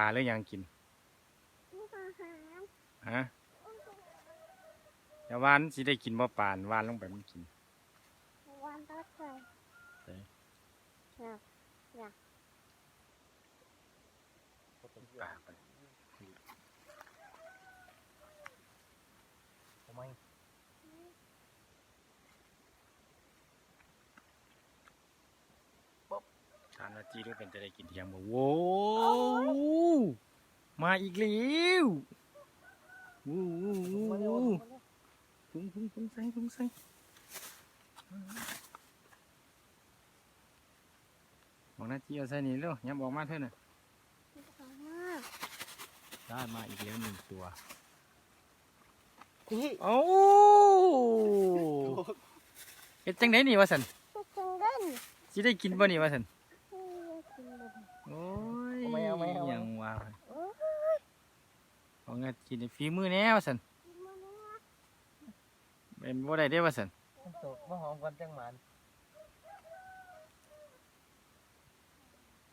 ลาหรือยังกินนี่อาหารฮะอย่าวานสิได้กินบ่ปานวานลงไปมันกินวันตัดใส่ใส่อยากปลาไปทำไม ทานนา จีด้วยเป็นจะได้กินเที่ยงบ่โว้มาอีกแล้ววู้วู้วู้มาเร็ววู้มาเร็วถุงถุงถุงใส่ถุงใส่บอกนาจีเอาใส่นี่เร็วยับอกมาเถอะน่ะสามารถได้มาอีกแล้วหนึ่งตัวโอ้เฮ็ดจังไดนี่วะสันจะจังเล่นสิได้กินบ่นี่วะสันเลย โอ้ย เอาไหมเอาไหมเอาไหม ยังว่าโอ้ยของงานกินในฝีมือแน่วะสันกินมาแล้วเป็นบ่ได้เด้วะสันมันตกมาหอมกันจังหมัน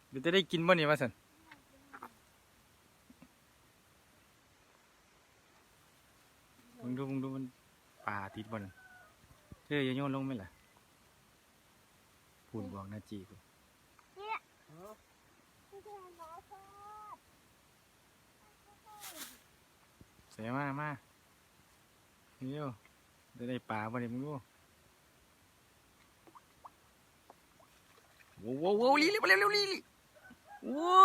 เดี๋ยวจะได้กินบ่นี่วะสันมึงดูมึงดูมันป่าติดบ่นั่นเธออย่าโยนลงไหมล่ะพูดบอกนาจีกูไม่ใช่หมาทอด เสียมามาเร็วจะได้ป่าบ่นี่มึงดูโว้วโว้วโว้วลีลีมาเร็วเร็วลีลีโว้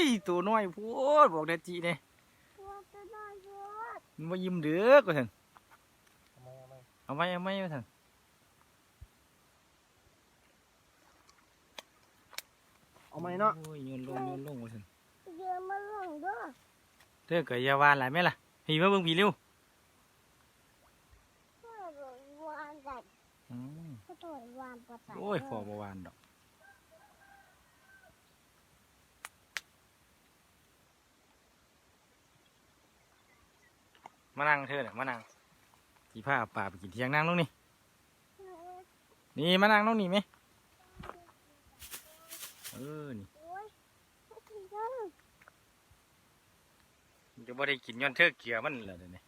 ยตัวน้อยโพูดบอกนาจีเนี่ยตัวจะได้เยอะมันมายิ้มเด้อกูท่านทำไมทำไมเอาไว้เอาไว้กูท่านเอาไหมเนาะโอ้ยโยนลงโยนลงกูท่านเยอะมาลงด้วย เธอเกิดยาวานหลายไหมล่ะพี่มาเบิ่งพี่เร็วเพื่อวานใส่อืมเพื่อตัววานปลาใส่โอ้ยพอประวานดอกมานั่งเธอเนี่ยมานั่งสีผ้าเอาป่าไปกินเที่ยงนั่งลงนี่นี่มานั่งลงนี่ไหมเออนี่ โอ้ยไม่กินกัน มันจะบ่ได้กินย้อนเธอเกลือมันเลยเดี๋ยวนี้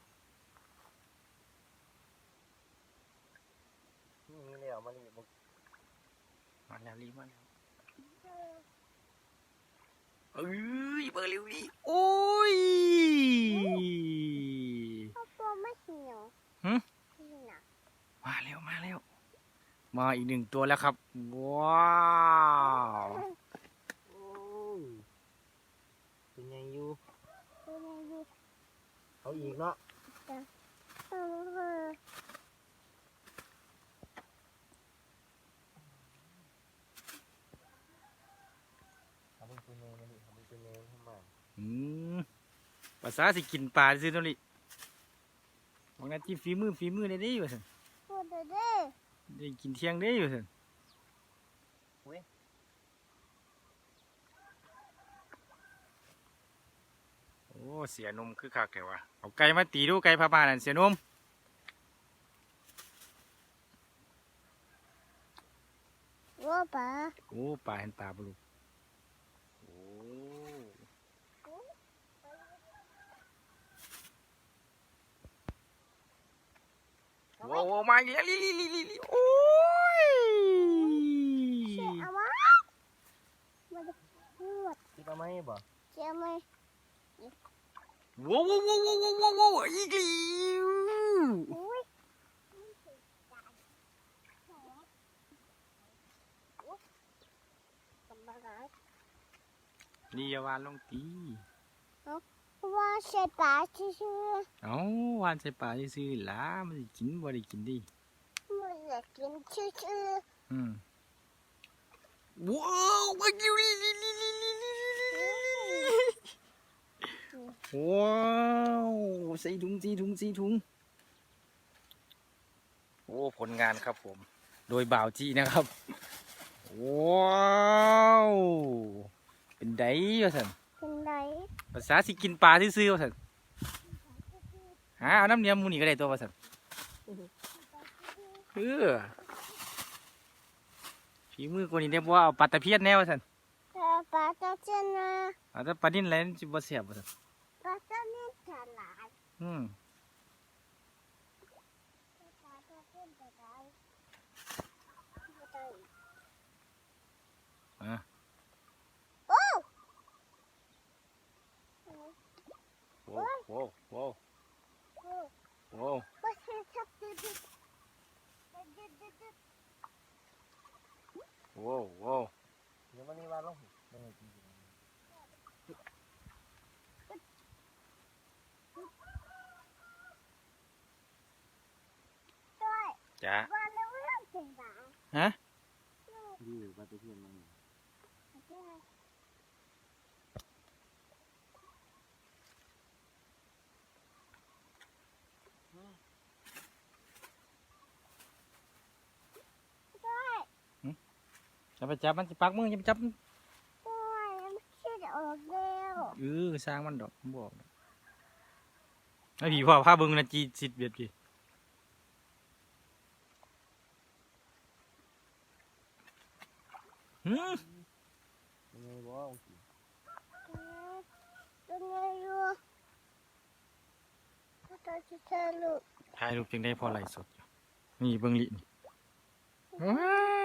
นี่เลยเอามาลีบมาแล้วรีบมาแล้วเอ้ยเบอร์เร็วรีโอ้ยถ้าตัวไม่เหี่ยวหึนี่นะมาแล้วมาแล้วมาอีกหนึ่งตัวแล้วครับ ว้าว โอ้ยเป็นไงอยู่ ตัวนี้อยู่ เอาอีกเนาะเออเอาเป็นตัวเนยมาดิเอาเป็นตัวเนยขึ้นมาอืมภาษาสิกินปลาซื้อตัวนี้บอกนะที่ฝีมือฝีมือได้ดีอยู่สิพูดเด้อได้กินเที่ยงได้อยู่สิ เสียนมคือคักแถวะเอาไก่มาตีดูไก่พามานั่นเสียนมว่าปะโอ้ปลาเห็นปลาปลูกโอ้โว้าวว้าวมาอีกแล้วลิลิลิลิลิโอ้ยเชื่อเอามามาจะพูดคิดเอาไหมบ่เชื่อไหม ว้าวว้าวว้าวว้าวว้าวว้าวอีกแล้วอุ้ยกำลังนี่อย่าวานลงตีว่าใช่ปลาชื่อเอ้าวานใส่ปลาซื่อๆล่ะมันสิกินบ่ได้กินดิมันอยากกินชื่อชื่ออืมว้าวมากิวลิลิลิลิลิลิ ว้าวใส่ถุงสีถุงสีถุงโอ้ผลงานครับผม โดยบ่าวจีนะครับว้าวเป็นไดวะสันเป็นไรภาษาสิกินปลาซื่อๆวะสันหาเอาน้ำเนียมหมูนี่ก็ได้ตัววะสันเออฝีมือคนนี้ได้บ่ว่าเอาปลาตะเพียนแน่วะสันใช่าปลาตาเจนนะเอาแต่ปลาดิ้นอะไรมันสิบ่เสียบบ่ซั่น ปลาตาเนี่ยฉลาดอืมปลาตาเจนจะได้ไม่ได้อะโอ้โว้โว้โว้โอ้โว้ว่าเธอชอบดื้อดื้อดื้อดื้อดื้อโว้โว้เดี๋ยววันนี้ว่าลงไม่ให้กินด้วย จ้า ว่าแล้วเรื่องจริง ปะฮะดีปฏิเทียนมันด้วยจะไปจับมันสิปักมือจะไปจับมันด้วยมันคิดออกแล้วเออสร้างมันดอกผมบอกดอกไอ้ผีพ่อพาเบิ่งนะจีสิเบียดพี่ หืมยังไงบ่องกินเป็นไงลูกพ่อตาจะเธอลูกถ่ายรูปจึงได้พอไหลฟ์สดอยู่นี่เบิ่งลินี่ว้า